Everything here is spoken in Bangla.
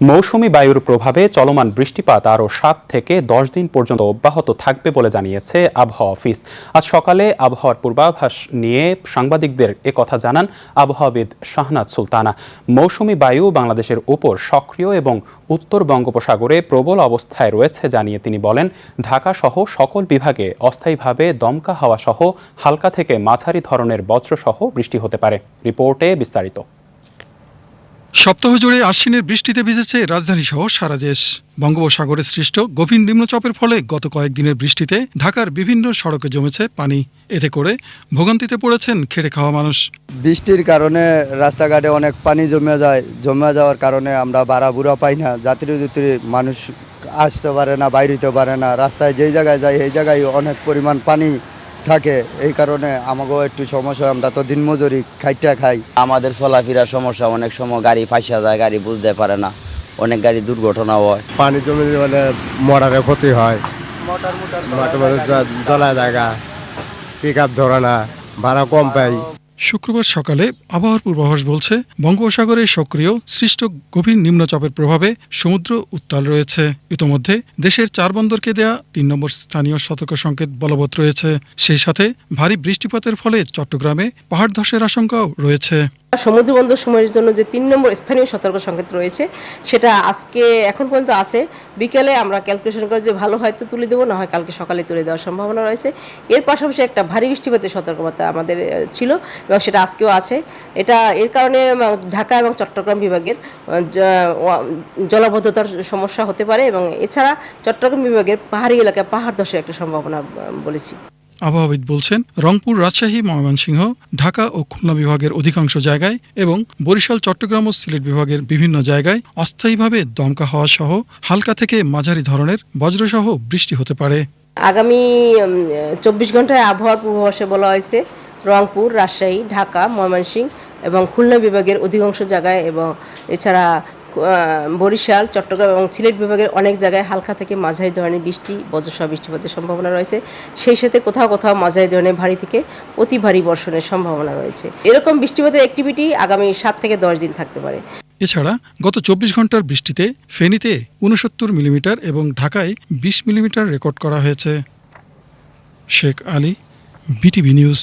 মৌসুমি বায়ুর প্রভাবে চলমান বৃষ্টিপাত আরও সাত থেকে দশ দিন পর্যন্ত অব্যাহত থাকবে বলে জানিয়েছে আবহাওয়া অফিস। আজ সকালে আবহাওয়ার পূর্বাভাস নিয়ে সাংবাদিকদের একথা জানান আবহাওয়াবিদ শাহনাজ সুলতানা। মৌসুমি বায়ু বাংলাদেশের উপর সক্রিয় এবং উত্তর বঙ্গোপসাগরে প্রবল অবস্থায় রয়েছে জানিয়ে তিনি বলেন, ঢাকা সহ সকল বিভাগে অস্থায়ীভাবে দমকা হাওয়া সহ হালকা থেকে মাঝারি ধরনের বজ্রসহ বৃষ্টি হতে পারে। রিপোর্টে বিস্তারিত। সপ্তাহ জুড়ে আশ্বিনের বৃষ্টিতে ভিজেছে রাজধানী সহ সারা দেশ। বঙ্গোপসাগরে সৃষ্ট গভীর নিম্নচাপের ফলে গত কয়েকদিনের বৃষ্টিতে ঢাকার বিভিন্ন সড়কে জমেছে পানি। এতে করে ভোগান্তিতে পড়েছেন খেটে খাওয়া মানুষ। বৃষ্টির কারণে রাস্তাঘাটে অনেক পানি জমে যায়, জমে যাওয়ার কারণে আমরা বাড়া বুড়া পাই না। যাত্রী যাত্রী মানুষ আসতে পারে না বাইরিতে পারে না। রাস্তায় যেই জায়গায় যাই এই জায়গায় অনেক পরিমাণ পানি থাকে এই কারণে আমাকেও একটু সমস্যা আমরা তো দিনমজুরি খাইটা খাই। আমাদের চলাফেরার সমস্যা অনেক সময় গাড়ি ফাঁসা যায় গাড়ি বুঝতে পারে না। অনেক গাড়ি দুর্ঘটনা হয়। পানি জমে মানে মোটরের ক্ষতি হয়। মোটর জলা জায়গা পিক আপ ধরে না ভাড়া কম পাই। শুক্রবার সকালে আবহাওয়ার পূর্বাভাস বলছে, বঙ্গোপসাগরে সক্রিয় সৃষ্ট গভীর নিম্নচাপের প্রভাবে সমুদ্র উত্তাল রয়েছে। ইতোমধ্যে দেশের চার বন্দরকে দেয়া তিন নম্বর স্থানীয় সতর্ক সংকেত বলবৎ রয়েছে। সেই সাথে ভারী বৃষ্টিপাতের ফলে চট্টগ্রামে পাহাড় ধসের আশঙ্কাও রয়েছে। সমুদ্র বন্দর সময়ের জন্য যে তিন নম্বর স্থানীয় সতর্ক সংকেত রয়েছে, সেটা আজকে এখন পর্যন্ত আছে। বিকেলে আমরা ক্যালকুলেশন করে যে ভালো হয়তো তুলে দেবো, না হয় কালকে সকালে তুলে দেওয়ার সম্ভাবনা রয়েছে। এর পাশাপাশি একটা ভারী বৃষ্টিপাতের সতর্কতা আমাদের ছিল এবং সেটা আজকেও আছে। এটা এর কারণে ঢাকা এবং চট্টগ্রাম বিভাগের জলাবদ্ধতার সমস্যা হতে পারে এবং এছাড়া চট্টগ্রাম বিভাগের পাহাড়ি এলাকায় পাহাড় ধসের একটা সম্ভাবনা বলেছি। আবহাওয়াবিদ বলছেন, রংপুর রাজশাহী, ময়মনসিংহ, ঢাকা ও খুলনা বিভাগের অধিকাংশ জায়গায় এবং বরিশাল, চট্টগ্রাম ও সিলেট বিভাগের বিভিন্ন জায়গায় অস্থায়ীভাবে দমকা হওয়া সহ হালকা থেকে মাঝারি ধরনের বজ্রসহ বৃষ্টি হতে পারে। আগামী চব্বিশ ঘন্টায় আবহাওয়ার পূর্বাভাসে বলা হয়েছে, রংপুর, রাজশাহী, ঢাকা, ময়মনসিংহ এবং খুলনা বিভাগের অধিকাংশ জায়গায় এবং এছাড়া বরিশাল, চট্টগ্রাম এবং সিলেট বিভাগের অনেক জায়গায় হালকা থেকে মাঝারি ধরনের বৃষ্টি, বজ্রসহ বৃষ্টিপাতের সম্ভাবনা রয়েছে। সেই সাথে কোথাও কোথাও মাঝারি ধরনের ভারী থেকে অতি ভারী বর্ষণের সম্ভাবনা রয়েছে। এরকম বৃষ্টিপাতের অ্যাক্টিভিটি আগামী সাত থেকে দশ দিন থাকতে পারে। এছাড়া গত চব্বিশ ঘণ্টার বৃষ্টিতে ফেনীতে উনসত্তর মিলিমিটার এবং ঢাকায় বিশ মিলিমিটার রেকর্ড করা হয়েছে। Sheikh Ali, BTV news.